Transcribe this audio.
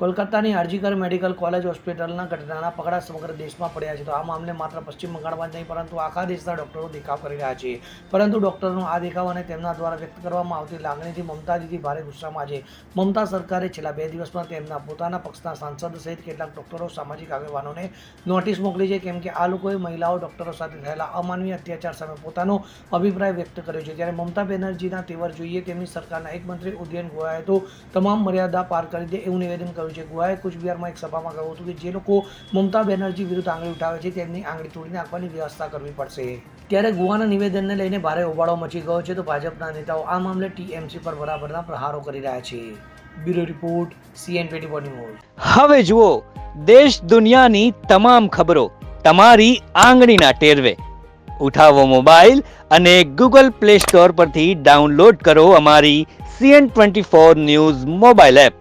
કોલકાતાની RG Kar medical college હોસ્પિટલના ઘટનાના પગડા સમગ્ર દેશમાં પડ્યા છે. તો આ મામલે માત્ર પશ્ચિમ બંગાળમાં જ નહીં, પરંતુ આખા દેશના ડોક્ટરો દેખાવ કરી રહ્યા છે. પરંતુ ડૉક્ટરનો આ દેખાવ અને તેમના દ્વારા વ્યક્ત કરવામાં આવતી લાગણીથી મમતા દીદી ભારે ગુસ્સામાં છે. મમતા સરકારે છેલ્લા બે દિવસમાં તેમના પોતાના પક્ષના સાંસદ સહિત કેટલાક ડૉક્ટરો સામાજિક આગેવાનોને નોટિસ મોકલી છે, કેમ કે આ લોકોએ મહિલાઓ ડૉક્ટરો સાથે થયેલા અમાનવીય અત્યાચાર સામે પોતાનો અભિપ્રાય વ્યક્ત કર્યો છે. ત્યારે મમતા બેનર્જીના તેવર જોઈએ, તેમની સરકારના એક મંત્રી ઉદયન ગોયાએ તો તમામ મર્યાદા પાર કરી દે એવું નિવેદન કર્યું છે. ગોયાએ કુચબિહારમાં એક સભામાં કહ્યું હતું કે જે લોકો મમતા બેનર્જી વિરુદ્ધ આંગળી ઉઠાવે છે, તેમની આંગળી તોડી નાખવાની વ્યવસ્થા કરવી પડશે. ત્યારે ગોવાના નિવેદનને લઈને ભારે હોબાળો મચી ગયો છે તો ભાજપના નેતાઓ આ મામલે ટીએમસી પર બરાબરના પ્રહારો કરી રહ્યા છે. Bureau report, CN twenty news. હવે જુઓ, દેશ દુનિયાની તમામ ખબરો તમારી આંગળીના ટેરવે. ઉઠાવો મોબાઈલ અને ગૂગલ પ્લે સ્ટોર પરથી ડાઉનલોડ કરો અમારી CN twenty four news mobile app.